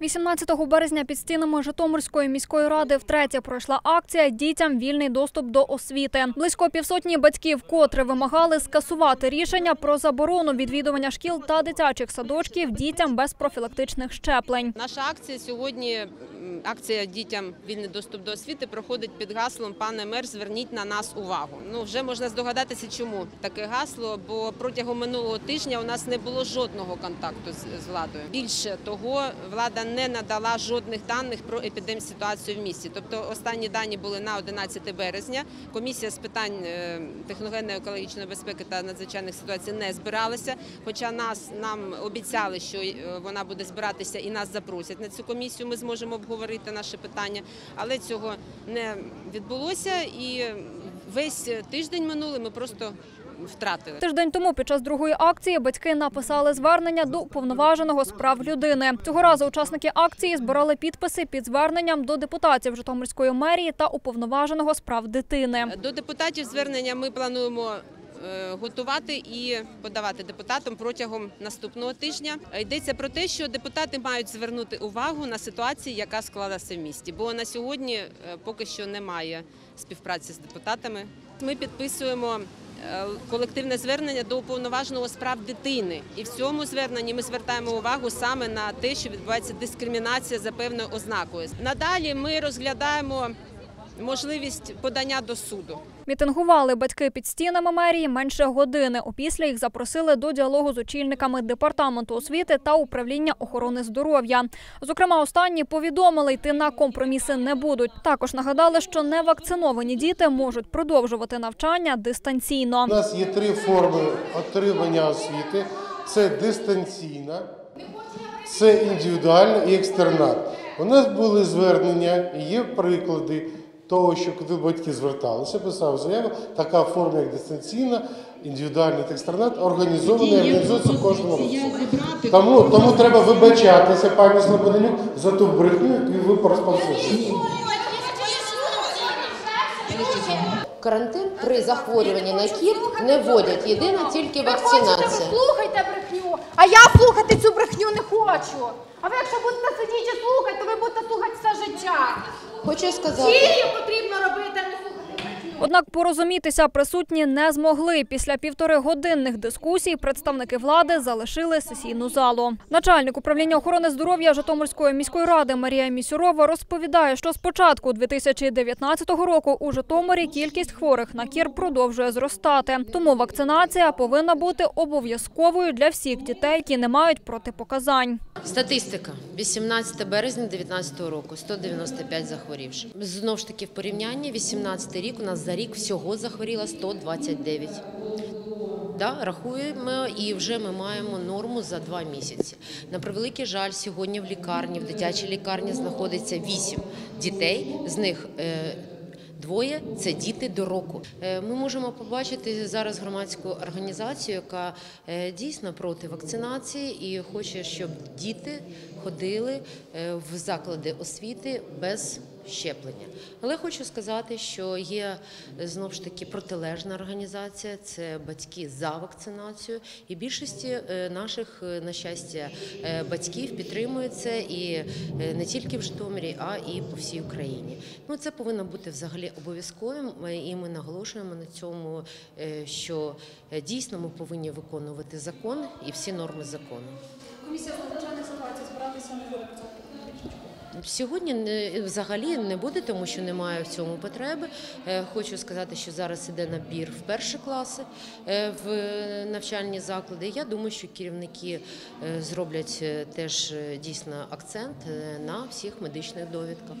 18 березня під стінами Житомирської міської ради втретє пройшла акція Дітям вільний доступ до освіти. Близько півсотні батьків, котре вимагали скасувати рішення про заборону відвідування шкіл та дитячих садочків дітям без профілактичних щеплень. Наша акція сьогодні, акція дітям вільний доступ до освіти, проходить під гаслом Пане мер, зверніть на нас увагу. Ну вже можна здогадатися, чому таке гасло, бо протягом минулого тижня у нас не було жодного контакту з, з владою. Більше того, влада не надала жодних даних про епідемситуацію в місті. Тобто останні дані були на 11 березня. Комісія з питань е, техногенної екологічної безпеки та надзвичайних ситуацій не збиралася. Хоча нас нам обіцяли, що е, вона буде збиратися і нас запросять на цю комісію. Ми зможемо обговорити наше питання, але цього не відбулося. І весь тиждень минулий ми просто втратили. Тиждень тому під час другої акції батьки написали звернення до уповноваженого з прав людини. Цього разу учасники акції збирали підписи під зверненням до депутатів Житомирської мерії та уповноваженого з прав дитини. До депутатів звернення ми плануємо. е, Готувати і подавати депутатам протягом наступного тижня йдеться про те, що депутати мають звернути увагу на ситуацію, яка склалася в місті. Бо на сьогодні е, поки що немає співпраці з депутатами. Ми підписуємо колективне звернення до уповноваженого справ дитини, і в цьому зверненні ми звертаємо увагу саме на те, що відбувається дискримінація за певною ознакою. Надалі ми розглядаємо можливість подання до суду. Мітингували батьки під стінами мерії менше години. Опісля їх запросили до діалогу з очільниками департаменту освіти та управління охорони здоров'я. Зокрема, останні повідомили, йти на компроміси не будуть. Також нагадали, що невакциновані діти можуть продовжувати навчання дистанційно. У нас є три форми отримання освіти: це дистанційна, це індивідуальна і екстернат. У нас були звернення, є приклади того, що коли батьки зверталися, писав заяву, така форма, як дистанційна, індивідуальний організована і організується в кожному. Тому, тому треба вибачатися, пані Слободенюк, за ту брехню, яку ви розповсюджуєте. Карантин при захворюванні на кір не вводять. Єдине тільки Ви вакцинація. ви слухайте брехню, а я слухати цю брехню не хочу. А ви якщо будете сидіти і слухати, то ви будете слухати все життя. Хочу сказати, Дії потрібно робити, а не слухати брехню. Однак порозумітися присутні не змогли. Після півтори годинних дискусій представники влади залишили сесійну залу. Начальник управління охорони здоров'я Житомирської міської ради Марія Місюрова розповідає, що з початку 2019 року у Житомирі кількість хворих на кір продовжує зростати. Тому вакцинація повинна бути обов'язковою для всіх дітей, які не мають протипоказань. статистика 18 березня 2019 року 195 захворівших. Знову ж таки, в порівнянні 18 рік у нас за рік всього захворіло 129. Да, рахуємо і вже ми маємо норму за два місяці. На превеликий жаль, сьогодні в лікарні, в дитячій лікарні знаходиться 8 дітей, з них е, Двоє це діти до року. Е, Ми можемо побачити зараз громадську організацію, яка е, дійсно проти вакцинації і хоче, щоб діти ходили в заклади освіти без щеплення. Але хочу сказати, що є знову ж таки протилежна організація, це батьки за вакцинацію, і більшості е, наших е, на щастя е, батьків підтримують це і не тільки в Житомирі, а і по всій Україні. Ну це повинно бути взагалі обов'язковим, і ми наголошуємо на цьому, що дійсно ми повинні виконувати закон і всі норми закону. Комісія з надзвичайних ситуацій збиратися не буде Сьогодні не взагалі не буде, тому що немає в цьому потреби. Е, Хочу сказати, що зараз іде набір в перші класи е, в навчальні заклади. Я думаю, що керівники е, зроблять теж дійсно акцент на всіх медичних довідках.